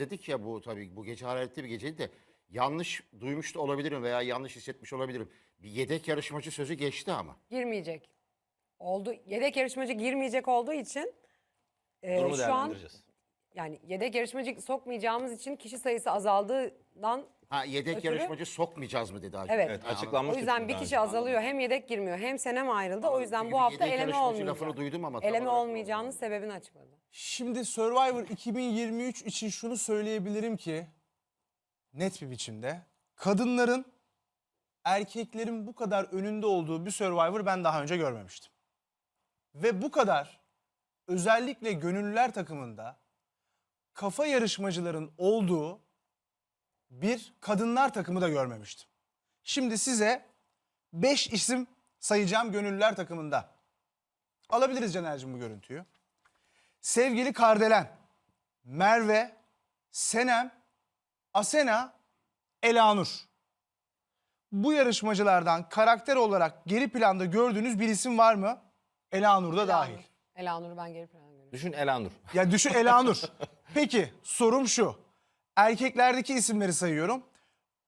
izledik ya bu tabii bu gece hararetli bir geceydi de yanlış duymuş da olabilirim veya yanlış hissetmiş olabilirim. Bir yedek yarışmacı sözü geçti ama. Girmeyecek. Oldu. Yedek yarışmacı girmeyecek olduğu için e, Durumu şu an değerlendireceğiz. yani yedek yarışmacı sokmayacağımız için kişi sayısı azaldığından Ha yedek Ötürü- yarışmacı sokmayacağız mı dedi Acun? Evet. Evet açıklanmış. o yüzden bir kişi azalıyor. Hem yedek girmiyor hem Senem ayrıldı. O yüzden bu hafta yedek eleme yarışmacı olmayacak. lafını duydum ama tam Eleme olarak olmayacağının sebebini açıkladı. Şimdi Survivor 2023 için şunu söyleyebilirim ki net bir biçimde kadınların erkeklerin bu kadar önünde olduğu bir Survivor ben daha önce görmemiştim. Ve bu kadar özellikle gönüllüler takımında kafa yarışmacıların olduğu bir kadınlar takımı da görmemiştim. Şimdi size 5 isim sayacağım gönüllüler takımında. Alabiliriz Caner'cim bu görüntüyü. Sevgili Kardelen, Merve, Senem, Asena, Elanur. Bu yarışmacılardan karakter olarak geri planda gördüğünüz bir isim var mı? Elanur da dahil. Elanur'u ben geri plana görüyorum. Düşün Elanur. Ya düşün Elanur. Peki sorum şu. Erkeklerdeki isimleri sayıyorum.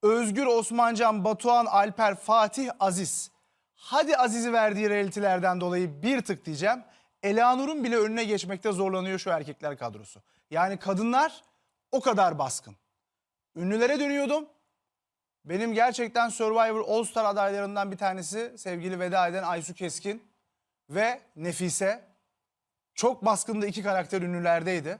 Özgür, Osmancan, Batuhan, Alper, Fatih, Aziz. Hadi Aziz'i verdiği reality'lerden dolayı bir tık diyeceğim. Elanur'un bile önüne geçmekte zorlanıyor şu erkekler kadrosu. Yani kadınlar o kadar baskın. Ünlülere dönüyordum. Benim gerçekten Survivor All Star adaylarından bir tanesi sevgili veda eden Aysu Keskin ve Nefise. Çok baskında iki karakter ünlülerdeydi.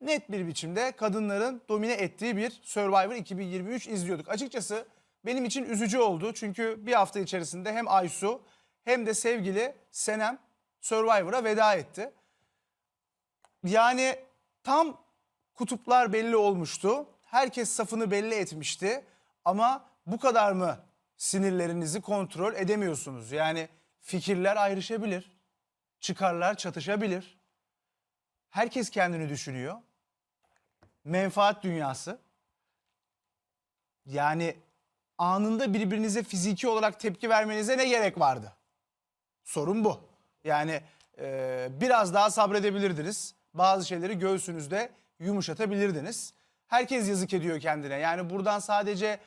Net bir biçimde kadınların domine ettiği bir Survivor 2023 izliyorduk. Açıkçası benim için üzücü oldu. Çünkü bir hafta içerisinde hem Aysu hem de sevgili Senem Survivor'a veda etti. Yani tam kutuplar belli olmuştu. Herkes safını belli etmişti. Ama bu kadar mı sinirlerinizi kontrol edemiyorsunuz? Yani fikirler ayrışabilir. Çıkarlar çatışabilir. Herkes kendini düşünüyor. Menfaat dünyası. Yani anında birbirinize fiziki olarak tepki vermenize ne gerek vardı? Sorun bu. Yani e, biraz daha sabredebilirdiniz. Bazı şeyleri göğsünüzde yumuşatabilirdiniz. Herkes yazık ediyor kendine. Yani buradan sadece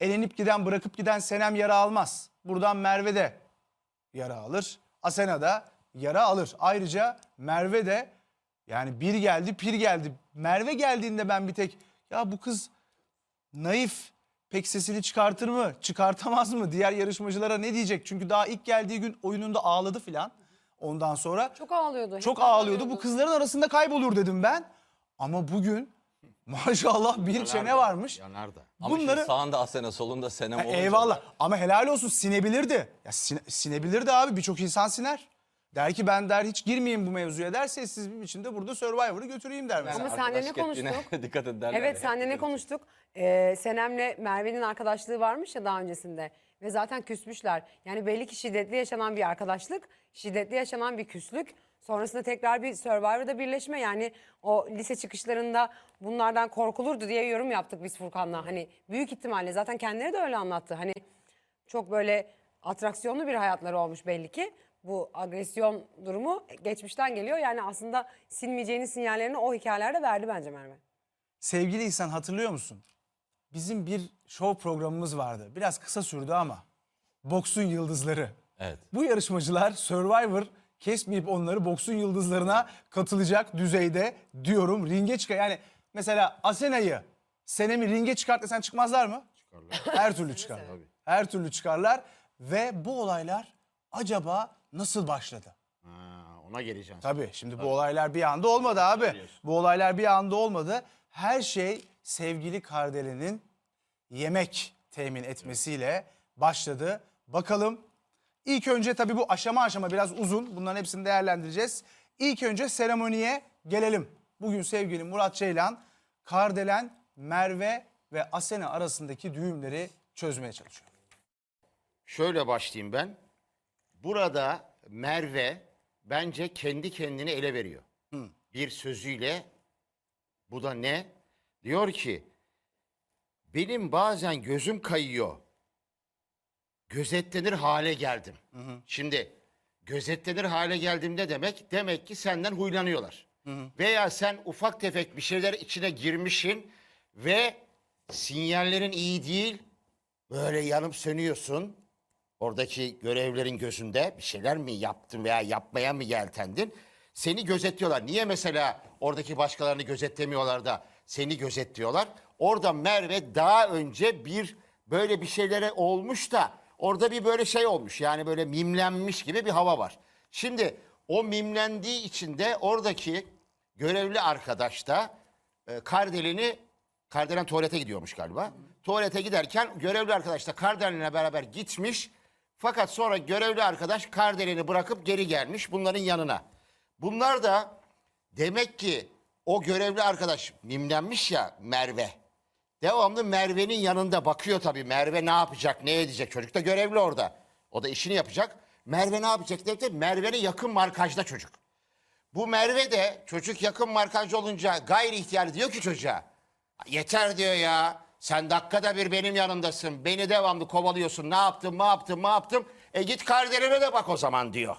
elenip giden, bırakıp giden Senem yara almaz. Buradan Merve de yara alır. Asena da yara alır. Ayrıca Merve de yani bir geldi pir geldi. Merve geldiğinde ben bir tek ya bu kız naif pek sesini çıkartır mı çıkartamaz mı diğer yarışmacılara ne diyecek? Çünkü daha ilk geldiği gün oyununda ağladı filan. Ondan sonra Çok ağlıyordu. çok ağlıyordu. Bu kızların arasında kaybolur dedim ben. Ama bugün maşallah bir çene varmış. Yanar da. Ama Bunları- şimdi sağında Asena solunda Senem Ha, olunca eyvallah ama helal olsun sinebilirdi. Ya sine- sinebilirdi abi birçok insan siner. Der ki ben der hiç girmeyeyim bu mevzuya der sessiz bir biçimde burada Survivor'ı götüreyim der mesela. Ama senle ne Arkadaşlık ettiğine konuştuk? dikkat et derler Evet ya. senle ne konuştuk? Ee, Senem'le Merve'nin arkadaşlığı varmış ya daha öncesinde. Ve zaten küsmüşler. Yani belli ki şiddetli yaşanan bir arkadaşlık, şiddetli yaşanan bir küslük. Sonrasında tekrar bir Survivor'da birleşme. Yani o lise çıkışlarında bunlardan korkulurdu diye yorum yaptık biz Furkan'la. Hani büyük ihtimalle zaten kendileri de öyle anlattı. Hani çok böyle atraksiyonlu bir hayatları olmuş belli ki. Bu agresyon durumu geçmişten geliyor. Yani aslında silmeyeceğinin sinyallerini o hikayelerde verdi bence Merve. Sevgili İhsan hatırlıyor musun? Bizim bir show programımız vardı. Biraz kısa sürdü ama. Boksun Yıldızları. Evet. Bu yarışmacılar Survivor kesmeyip onları boksun yıldızlarına katılacak düzeyde diyorum. Ringe çıkar. Yani mesela Asena'yı Senem'i ringe çıkart desen çıkmazlar mı? Çıkarlar. Her türlü çıkarlar. Her türlü çıkarlar. Ve bu olaylar acaba nasıl başladı? Ha, ona geleceğim. Tabii şimdi bu olaylar bir anda olmadı abi. Bu olaylar bir anda olmadı. Her şey sevgili Kardelen'in yemek temin etmesiyle başladı. Bakalım ilk önce tabii bu aşama aşama biraz uzun. Bunların hepsini değerlendireceğiz. İlk önce seremoniye gelelim. Bugün sevgili Murat Ceylan, Kardelen, Merve ve Asena arasındaki düğümleri çözmeye çalışıyor. Şöyle başlayayım ben. Burada Merve bence kendi kendini ele veriyor. Bir sözüyle bu da ne? Diyor ki benim bazen gözüm kayıyor. Gözetlenir hale geldim. Şimdi gözetlenir hale geldim ne demek? Demek ki senden huylanıyorlar. Veya sen ufak tefek bir şeyler içine girmişsin ve sinyallerin iyi değil. Böyle yanıp sönüyorsun. Oradaki görevlerin gözünde bir şeyler mi yaptın veya yapmaya mı yeltendin? Seni gözetliyorlar. Niye mesela oradaki başkalarını gözetlemiyorlar da seni gözetliyorlar? Orada Merve daha önce bir böyle bir şeylere olmuş da orada bir böyle şey olmuş. Yani böyle mimlenmiş gibi bir hava var. Şimdi o mimlendiği için de oradaki görevli arkadaş da e, Kardelen'i Kardelen tuvalete gidiyormuş galiba. Tuvalete giderken görevli arkadaş da Kardelen'le beraber gitmiş. Fakat sonra görevli arkadaş Kardelen'i bırakıp geri gelmiş bunların yanına. Bunlar da demek ki o görevli arkadaş mimlenmiş ya Merve. Devamlı Merve'nin yanında bakıyor tabii. Merve ne yapacak, ne edecek? Çocuk da görevli orada. O da işini yapacak. Merve ne yapacak derken Merve'nin yakın markajda çocuk. Bu Merve de çocuk yakın markaj olunca gayri ihtiyari diyor ki çocuğa. Yeter diyor ya. Sen dakikada bir benim yanımdasın. Beni devamlı kovalıyorsun. Ne yaptım, ne yaptım, ne yaptım? E git kardeşine de bak o zaman diyor.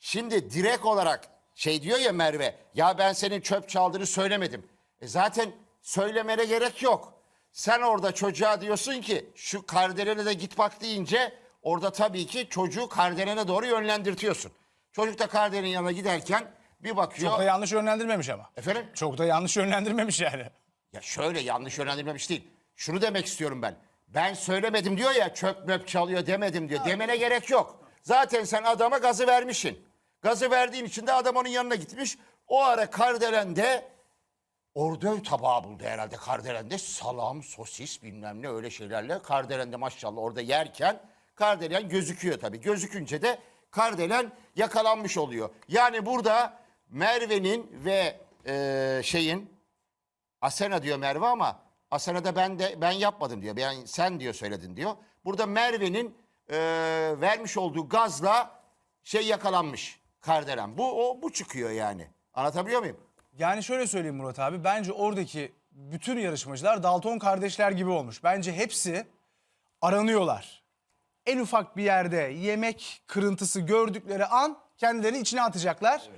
Şimdi direkt olarak şey diyor ya Merve. Ya ben senin çöp çaldığını söylemedim. E zaten söylemene gerek yok. Sen orada çocuğa diyorsun ki şu kardeşine de git bak deyince orada tabii ki çocuğu kardeşine doğru yönlendirtiyorsun. Çocuk da kardeşinin yanına giderken bir bakıyor. Çok da yanlış yönlendirmemiş ama. Efendim? Çok da yanlış yönlendirmemiş yani. Ya şöyle yanlış yönlendirmemiş değil. Şunu demek istiyorum ben. Ben söylemedim diyor ya çöp möp çalıyor demedim diyor. Demene gerek yok. Zaten sen adama gazı vermişsin. Gazı verdiğin için de adam onun yanına gitmiş. O ara Kardelen'de ordöv tabağı buldu herhalde Kardelen'de. Salam, sosis bilmem ne öyle şeylerle. Kardelen'de maşallah orada yerken Kardelen gözüküyor tabii. Gözükünce de Kardelen yakalanmış oluyor. Yani burada Merve'nin ve eee, şeyin Asena diyor Merve ama Asena'da ben de ben yapmadım diyor. Ben sen diyor söyledin diyor. Burada Merve'nin e, vermiş olduğu gazla şey yakalanmış Kardelen. Bu o bu çıkıyor yani. Anlatabiliyor muyum? Yani şöyle söyleyeyim Murat abi. Bence oradaki bütün yarışmacılar Dalton kardeşler gibi olmuş. Bence hepsi aranıyorlar. En ufak bir yerde yemek kırıntısı gördükleri an kendilerini içine atacaklar.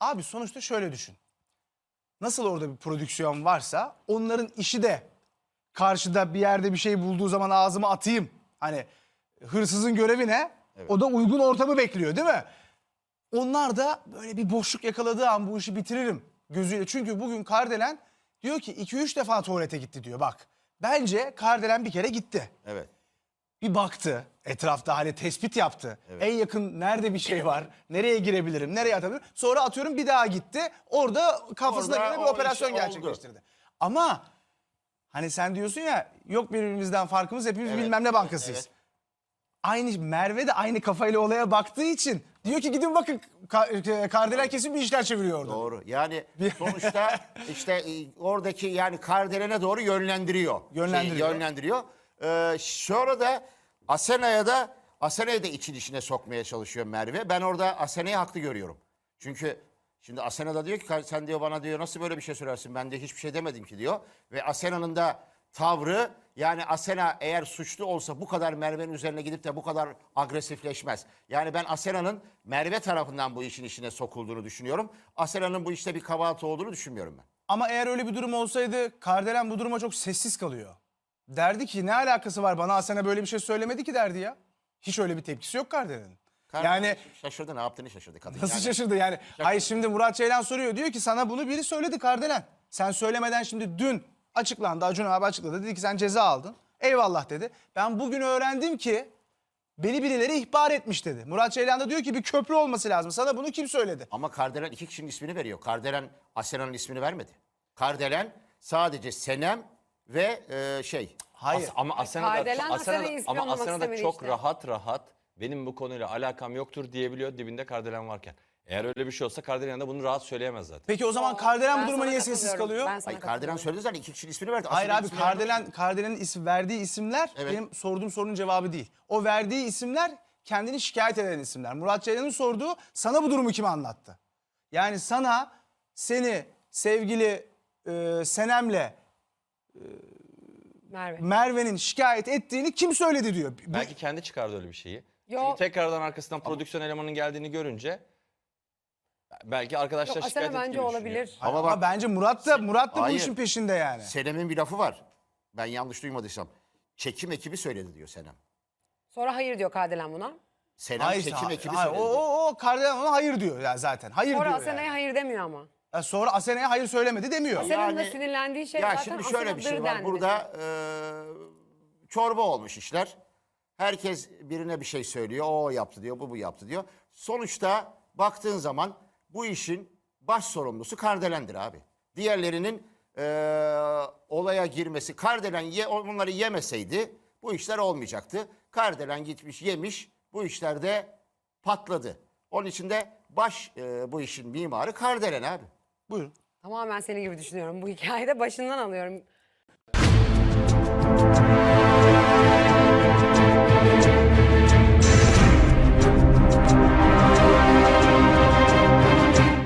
Abi sonuçta şöyle düşün. Nasıl orada bir prodüksiyon varsa onların işi de karşıda bir yerde bir şey bulduğu zaman ağzıma atayım. Hani hırsızın görevi ne? O da uygun ortamı bekliyor değil mi? Onlar da böyle bir boşluk yakaladığı an bu işi bitiririm gözüyle. Çünkü bugün Kardelen diyor ki 2-3 defa tuvalete gitti diyor bak. Bence Kardelen bir kere gitti. Evet. Bir baktı etrafta hani tespit yaptı. En yakın nerede bir şey var? Nereye girebilirim? Nereye atabilirim? Sonra atıyorum bir daha gitti. Orada kafasına Orada göre bir o operasyon iş oldu. gerçekleştirdi. Ama hani sen diyorsun ya yok birbirimizden farkımız hepimiz Evet, bilmem ne bankasıyız. evet. Aynı Merve de aynı kafayla olaya baktığı için diyor ki gidin bakın Ka- Kardelen kesin bir işler çeviriyor orada. Doğru. Yani sonuçta işte e, oradaki yani Kardelen'e doğru yönlendiriyor. Yönlendiriyor. Şeyi yönlendiriyor. Ee, sonra da Asena'ya da Asena'yı da için içine sokmaya çalışıyor Merve. Ben orada Asena'yı haklı görüyorum. Çünkü şimdi Asena da diyor ki "Kar- sen diyor bana diyor nasıl böyle bir şey söylersin ben de hiçbir şey demedim ki diyor. Ve Asena'nın da tavrı yani Asena eğer suçlu olsa bu kadar Merve'nin üzerine gidip de bu kadar agresifleşmez. Yani ben Asena'nın Merve tarafından bu işin içine sokulduğunu düşünüyorum. Asena'nın bu işte bir kabahati olduğunu düşünmüyorum ben. Ama eğer öyle bir durum olsaydı Kardelen bu duruma çok sessiz kalıyor. Derdi ki ne alakası var bana Asena böyle bir şey söylemedi ki derdi ya. Hiç öyle bir tepkisi yok Kardelen'in. Yani şaşırdı ne yaptığını şaşırdı kadın. nasıl yani. şaşırdı yani. Hayır şimdi Murat Ceylan soruyor diyor ki sana bunu biri söyledi Kardelen. Sen söylemeden şimdi dün açıklandı Acun abi açıkladı dedi ki sen ceza aldın. Eyvallah dedi. Ben bugün öğrendim ki beni birileri ihbar etmiş dedi. Murat Ceylan da diyor ki bir köprü olması lazım. Sana bunu kim söyledi? Ama Kardelen iki kişinin ismini veriyor. Kardelen Asena'nın ismini vermedi. Kardelen sadece Senem ve e, şey. Hayır. Ama Asena da, Kardelen Asena, Asena'yı ismi ama anlamak Asena da istemedi çok işte. rahat rahat benim bu konuyla alakam yoktur diyebiliyor dibinde Kardelen varken. Eğer öyle bir şey olsa Kardelen de bunu rahat söyleyemez zaten. Peki o zaman Kardelen Ben bu duruma sana niye sessiz katılıyorum. kalıyor? Ben sana Hayır Kardelen katılıyorum. söyledi zaten iki kişinin ismini verdi. Hayır abi ismini. Kardelen Kardelen'in isim verdiği isimler Evet. benim sorduğum sorunun cevabı değil. O verdiği isimler kendini şikayet eden isimler. Murat Ceylan'ın sorduğu sana bu durumu kim anlattı? Yani sana seni sevgili e, Senem'le Merve. Merve'nin şikayet ettiğini kim söyledi diyor. Bu- Belki kendi çıkardı öyle bir şeyi. Yo. Çünkü tekrardan arkasından prodüksiyon elemanının geldiğini görünce Belki arkadaşlar Yok, şikayet Asena bence düşünüyor. olabilir. Ama Ama, bak- bence Murat da Murat da bu Hayır. işin peşinde yani. Senem'in bir lafı var. Ben yanlış duymadıysam. Çekim ekibi söyledi diyor Senem. Sonra hayır diyor Kardelen buna. Senem Hayır, çekim ekibi hayır, söyledi. o, o, o Kardelen ona hayır diyor ya zaten. Hayır Sonra diyor Asena'ya yani. hayır demiyor ama. Sonra Asena'ya hayır söylemedi demiyor. Asena'nın da Yani- sinirlendiği şey ya zaten şimdi şöyle Asena bir şey var. Burada e, çorba olmuş işler. Herkes birine bir şey söylüyor. O yaptı diyor, bu bu yaptı diyor. Sonuçta baktığın zaman bu işin baş sorumlusu Kardelen'dir abi. Diğerlerinin e, olaya girmesi, Kardelen ye, onları yemeseydi bu işler olmayacaktı. Kardelen gitmiş yemiş, bu işlerde patladı. Onun için de baş e, bu işin mimarı Kardelen abi. Buyurun. Tamamen senin gibi düşünüyorum bu hikayede. Başından alıyorum.